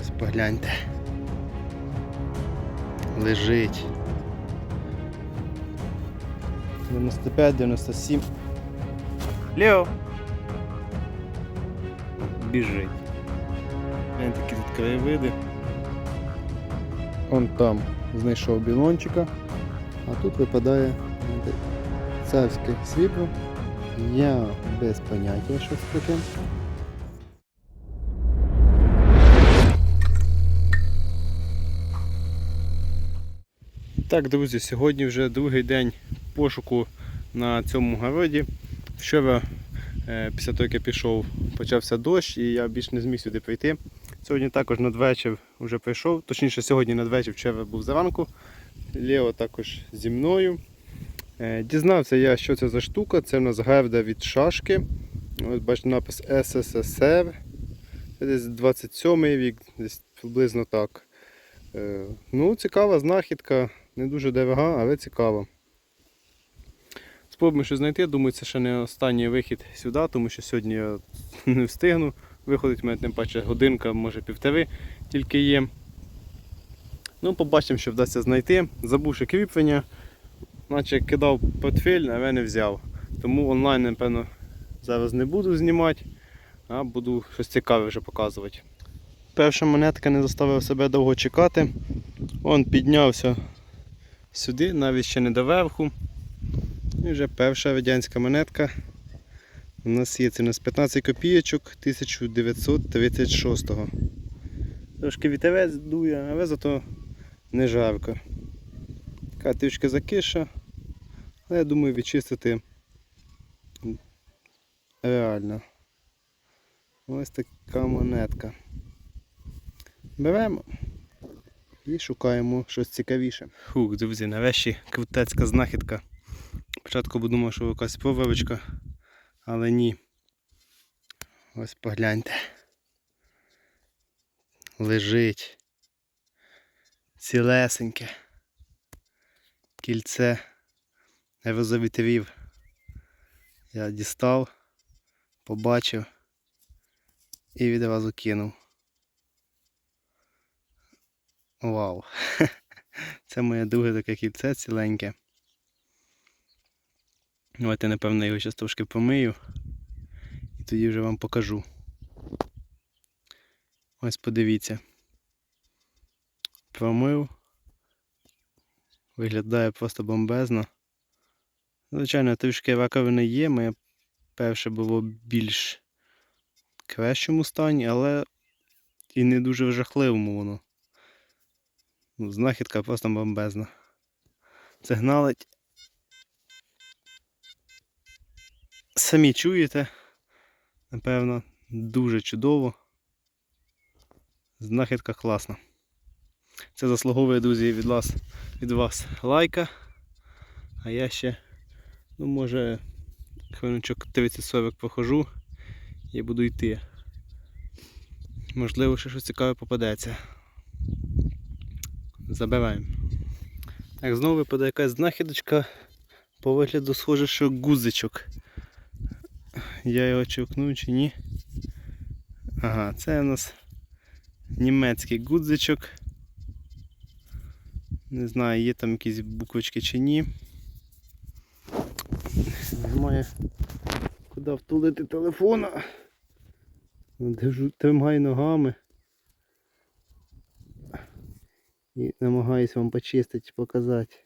Ось погляньте. Лежить. 95, 97. Лео! Біжить. Ось такі тут краєвиди. Он там знайшов білончика, а тут випадає царське срібло. Я без поняття, що це таке. Так, друзі, сьогодні вже другий день пошуку на цьому городі. Вчора, е, після того, як я пішов, почався дощ і я більш не зміг сюди прийти. Сьогодні також надвечір вже прийшов, точніше сьогодні надвечір, вчора був зранку. Лео також зі мною. Е, Дізнався я, що це за штука. Це в нас герда від шашки. Ось бачите напис СССР. Це десь 27-й рік, десь приблизно так. Е, Ну, цікава знахідка, не дуже дорога, але цікава. Спробуємо щось знайти. Думаю, це ще не останній вихід сюди, тому що сьогодні я не встигну. Виходить, мене тим паче годинка, може півтори тільки є. Ну, побачимо, що вдасться знайти. Забувши кріплення, наче кидав портфель, але не взяв. Тому онлайн, напевно, зараз не буду знімати, а буду щось цікаве вже показувати. Перша монетка не заставила себе довго чекати. Он піднявся сюди, навіть ще не до верху. І вже перша радянська монетка. У нас є це у нас 15 копійочок 1936 го Трошки вітерець дує, але зато не жарко. Така трішки закиша, але я думаю відчистити реально. Ось така монетка. Беремо і шукаємо щось цікавіше. Хух, друзі, нарешті крутецька знахідка. Спочатку подумав, що якась проволочка, але ні. Ось погляньте. Лежить. Цілесеньке. Кільце розовітрів. Я дістав, побачив і відразу кинув. Вау. Це моє друге таке кільце ціленьке. Давайте, напевно, його зараз трошки помию і тоді вже вам покажу. Ось подивіться. Промив. Виглядає просто бомбезно. Звичайно, трішки раковини є, моє перше було більш кращому стані, але і не дуже в жахливому воно. Знахідка просто бомбезна. Сигналить. Самі чуєте, напевно, дуже чудово. Знахідка класна. Це заслуговує, друзі, від вас, від вас лайка. А я ще, ну може, хвилиночок 30-40 похожу і буду йти. Можливо, ще щось цікаве попадеться. Забираємо. Так, знову випадає якась знахідочка. По вигляду схоже, що гузичок. Я його чокну чи ні. Ага, це у нас німецький гудзичок. Не знаю, є там якісь буквочки чи ні. Немає куди втулити телефона. Тримаю ногами. І намагаюсь вам почистити, показати.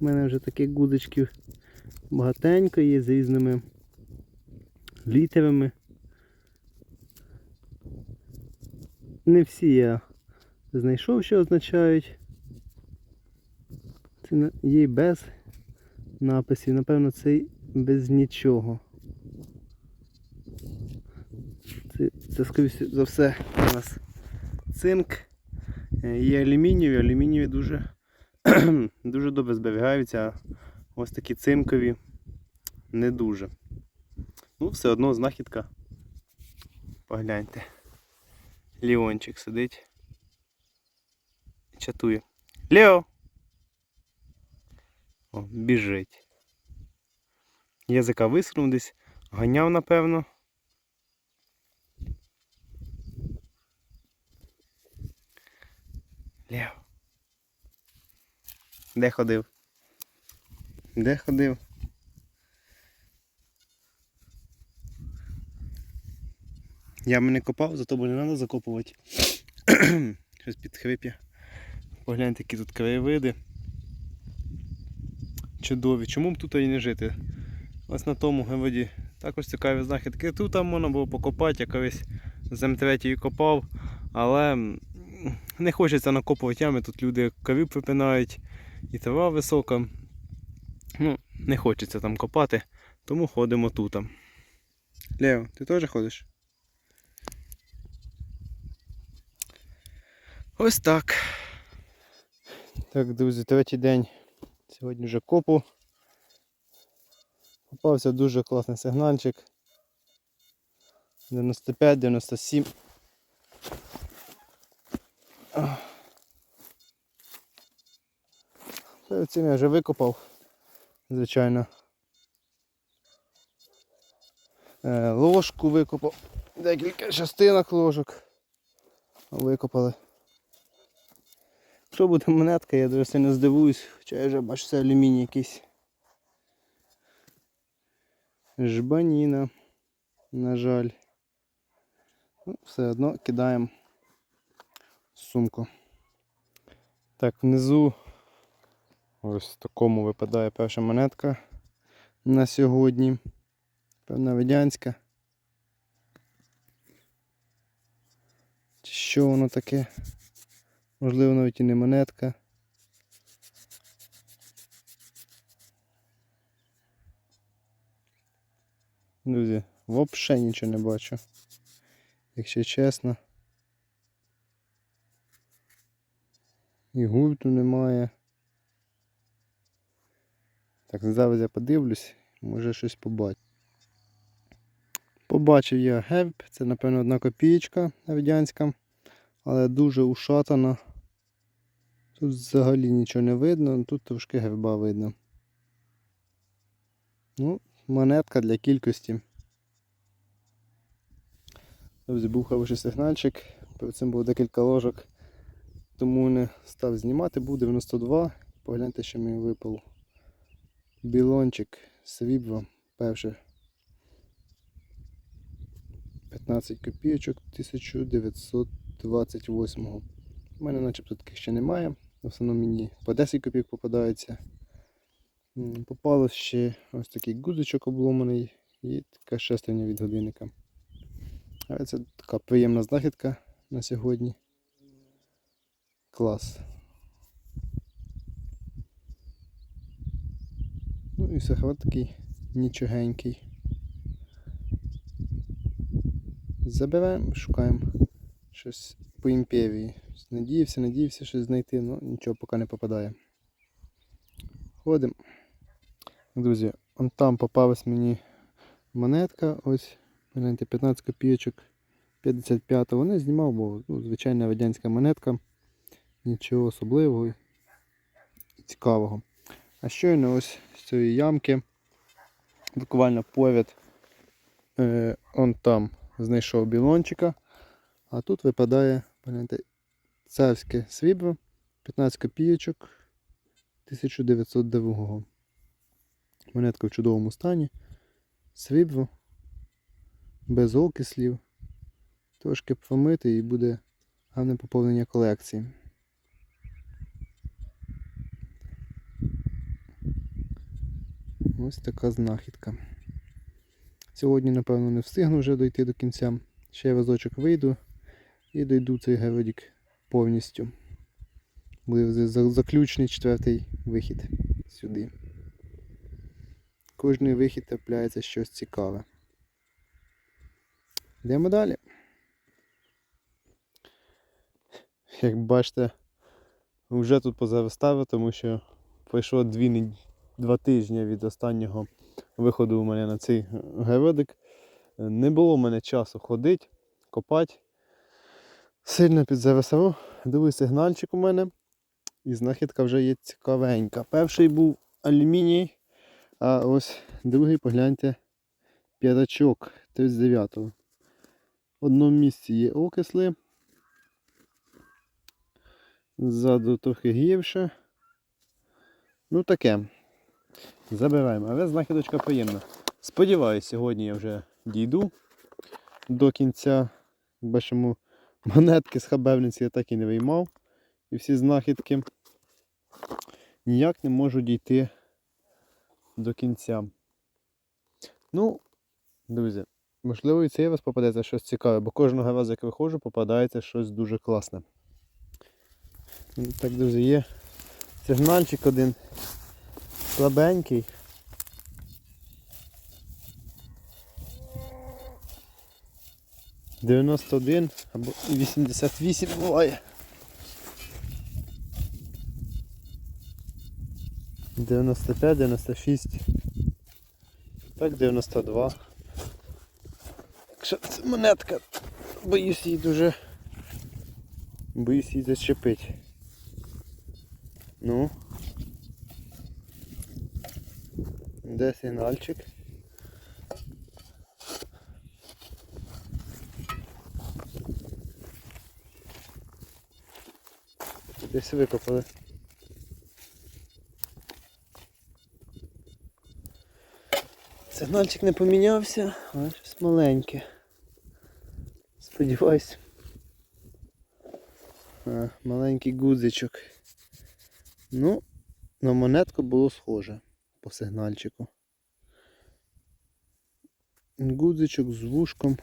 У мене вже таких гудочків багатенько є з різними літерами. Не всі я знайшов, що означають. Це є без написів, напевно, це без нічого. Це, скоріше за все у нас цинк. Е, Є алюмінієві, алюмінієві дуже, дуже добре зберігаються, а ось такі цинкові не дуже. Ну, все одно знахідка. Погляньте. Ліончик сидить. Чатує. Лео! О, біжить. Язика висунув десь, ганяв, напевно. Лев. Де ходив? Де ходив? Я мене копав, зато бо не треба закопувати. Щось під хвип'я. Погляньте, які тут краєвиди. Чудові. Чому б тут і не жити? Ось на тому геводі також цікаві знахідки. Тут там можна було покопати, я колись з М3 копав, але не хочеться накопувати ями, тут люди кавів випинають і трава висока. Ну, не хочеться там копати, тому ходимо тут. Лео, ти теж ходиш? Ось так. Так, друзі, третій день. Сьогодні вже копу. Попався дуже класний сигнальчик. 95-97. Цим я вже викопав, звичайно. Е, ложку викопав. Декілька частинок ложок. Викопали. Якщо буде монетка, я дуже сильно здивуюсь, хоча я вже бачу це алюміній якийсь. Жбаніна, на жаль. Ну, все одно кидаємо сумку. Так, внизу ось такому випадає перша монетка на сьогодні. Певна радянська. Чи що воно таке? Можливо, навіть і не монетка. Друзі, взагалі нічого не бачу. Якщо чесно. І гурту немає. Так, зараз я подивлюсь, може щось побачу. Побачив я герб, це напевно одна копієчка радянська, але дуже ушатана. Тут взагалі нічого не видно, тут трошки герба видно. Ну, монетка для кількості. Друзі, був хороший сигнальчик, перед цим було декілька ложок, тому не став знімати, був 92. Погляньте, що мені випав. Білончик срібла, перше 15 копійочок 1928-го. У мене начебто таких ще немає. В основному мені по 10 копійок попадається. М, Попалось ще ось такий гудзичок обломаний і така шестерня від годинника. Але це така приємна знахідка на сьогодні. Клас. Ну і сахар такий нічогенький. Заберемо, шукаємо щось по імперії. Надіявся, надіявся щось знайти, але нічого поки не попадає. Ходимо. Друзі, он там попалась мені монетка, ось, гляньте, 15 копійочок 55-го. Не знімав, бо ну, звичайна радянська монетка. Нічого особливого і цікавого. А щойно ось з цієї ямки, буквально поряд, е, он там знайшов білончика, а тут випадає гляньте, царське срібло 15 копійочок 1902 Монетка в чудовому стані. Срібло, без окислів. Трошки помити і буде гарне поповнення колекції. Ось така знахідка. Сьогодні, напевно, не встигну вже дойти до кінця. Ще разочок вийду і дойду цей геродік повністю. Буде заключний четвертий вихід сюди. Кожний вихід трапляється щось цікаве. Йдемо далі. Як бачите, вже тут позаставив, тому що пройшло дві, нед- два тижні від останнього виходу у мене на цей геродик. Не було в мене часу ходити, копати. Сильно під ЗВСО. Другий сигнальчик у мене. І знахідка вже є цікавенька. Перший був алюміній, а ось другий, погляньте, п'ятачок 39-го. В одному місці є окисли. Ззаду трохи гірше. Ну таке. Забираємо. Але знахідочка приємна. Сподіваюсь, сьогодні я вже дійду до кінця. Бачимо, монетки з хабевниці я так і не виймав. І всі знахідки. Ніяк не можу дійти до кінця. Ну, друзі, можливо, і цей раз попадеться щось цікаве, бо кожного разу, як виходжу, попадається щось дуже класне. Так, друзі, є сигнальчик один слабенький. Дев'яносто один або і 88 буває. 95, 96. Так, 92. Якщо це монетка, боюсь її дуже. Боюсь її зачепить. Ну. Де сигнальчик? Десь викопали. Сигнальчик не помінявся, але щось маленьке. Сподіваюсь. А, маленький гудзичок. Ну, на монетку було схоже по сигнальчику. Гудзичок з вушком.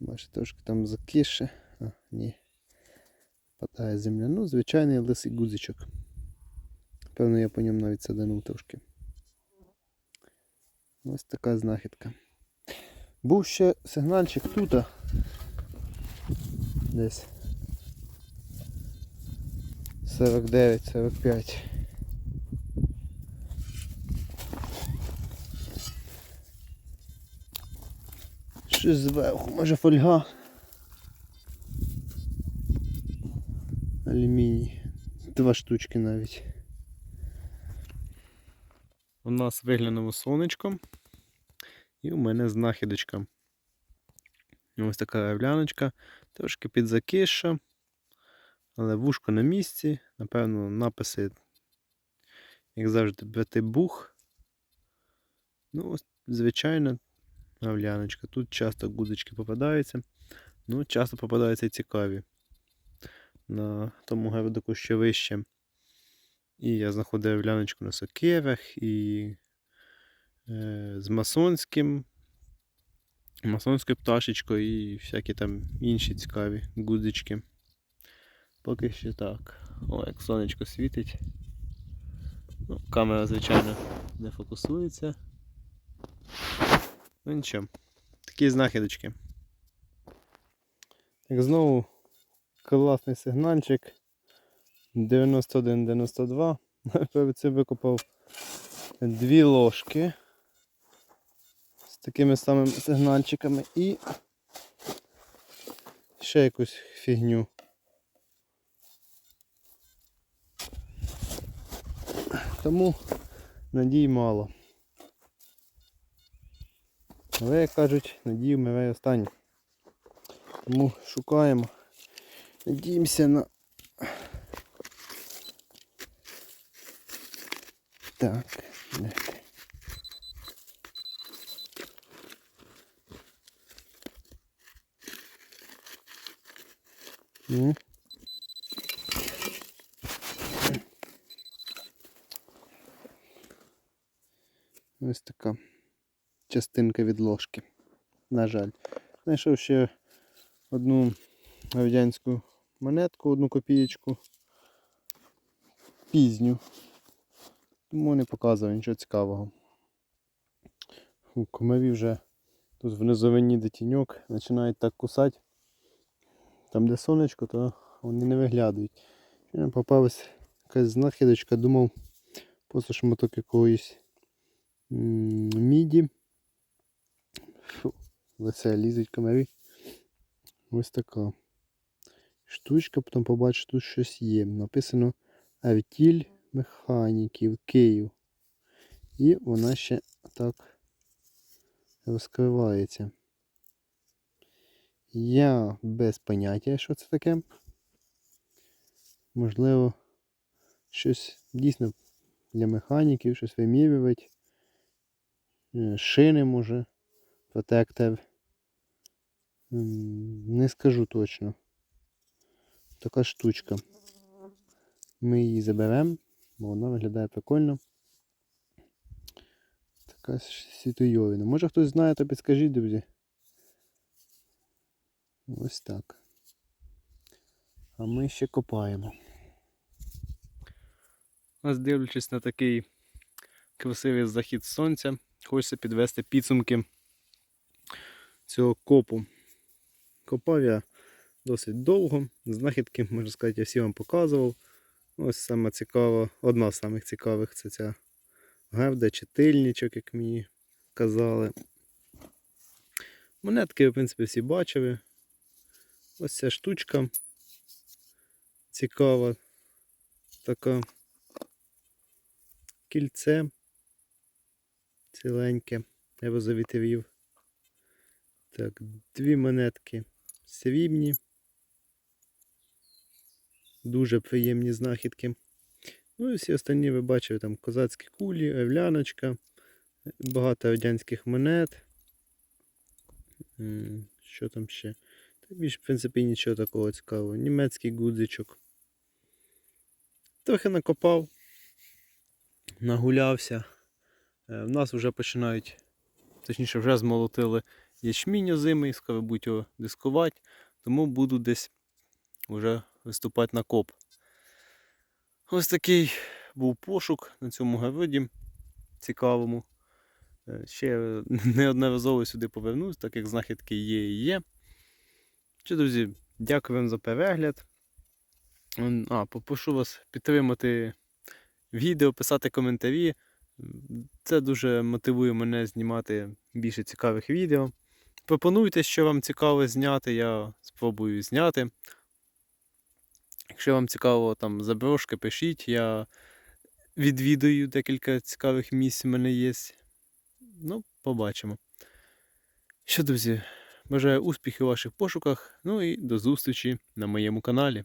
Бачите, трошки там закише. А, ні. Падає земля. Ну, звичайний лисий гудзичок. Певно, я по ньому навіть саданув трошки. Ось така знахідка. Був ще сигнальчик тут. Десь 49-45. Щось зверху, може фольга. Алюміній. Два штучки навіть. У нас виглянуло сонечко. І у мене знахідочка. Ось така являночка, трошки підзакиша, але вушко на місці. Напевно, написи, як завжди, бетибух. Ну, ось, звичайна являночка. Тут часто гудочки попадаються. Ну, часто попадаються і цікаві. На тому гевдоку ще вище. І я знаходив являночку на сокирах і е, з масонським масонською пташечкою і всякі там інші цікаві гудзички. Поки що так. О, як сонечко світить. Ну, камера, звичайно, не фокусується. Ну нічого. Такі знахідочки. Так, знову класний сигнальчик. 91-92. Перед цим викопав дві ложки з такими самими сигнальчиками і ще якусь фігню. Тому надій мало. Але, як кажуть, надію миває останнє. Тому шукаємо. Надіємося на... Так, де ти? Ну. Ось така частинка від ложки. На жаль. Знайшов ще одну радянську монетку, одну копієчку. Пізню. Тому не показував нічого цікавого. У комарі вже тут в низовині де тіньок починають так кусати. Там де сонечко, то вони не виглядають. Попалась якась знахідочка, думав просто шматок якоїсь міді. Фу, лице лізуть комарі. Ось така штучка, потім побачиш, тут щось є. Написано Артіль механіків Київ. І вона ще так розкривається. Я без поняття, що це таке. Можливо, щось дійсно для механіків, щось вимірювати. Е, Шини може протектив. М, Не скажу точно. Така штучка. Ми її заберемо, бо вона виглядає прикольно. Така світойовина. Може хтось знає, то підскажіть, друзі. Ось так. А ми ще копаємо. Ось дивлячись на такий красивий захід сонця, хочеться підвести підсумки цього копу. Копав я досить довго. Знахідки, можна сказати, я всі вам показував. Ось саме цікаво, одна з самих цікавих це ця гевда чи тильничок, як мені казали. Монетки, в принципі, всі бачили. Ось ця штучка цікава. Така кільце ціленьке, я би завітивів. Так, дві монетки срібні. Дуже приємні знахідки. Ну і всі останні ви бачили там козацькі кулі, евляночка, багато радянських монет. Що там ще? Та більш, в принципі, нічого такого цікавого. Німецький гудзичок. Трохи накопав, нагулявся. Е, В нас вже починають, точніше, вже змолотили ячмінь озимий, скоро будуть його дискувати, тому буду десь вже виступати на коп. Ось такий був пошук на цьому городі цікавому. Е, Ще неодноразово сюди повернусь, так як знахідки є і є. Що, друзі, дякую вам за перегляд. А, попрошу вас підтримати відео, писати коментарі. Це дуже мотивує мене знімати більше цікавих відео. Пропонуйте, що вам цікаво зняти, я спробую зняти. Якщо вам цікаво там заброшки, пишіть. Я відвідую декілька цікавих місць в мене є. Ну, побачимо. Що, друзі, бажаю успіхів у ваших пошуках. Ну і до зустрічі на моєму каналі.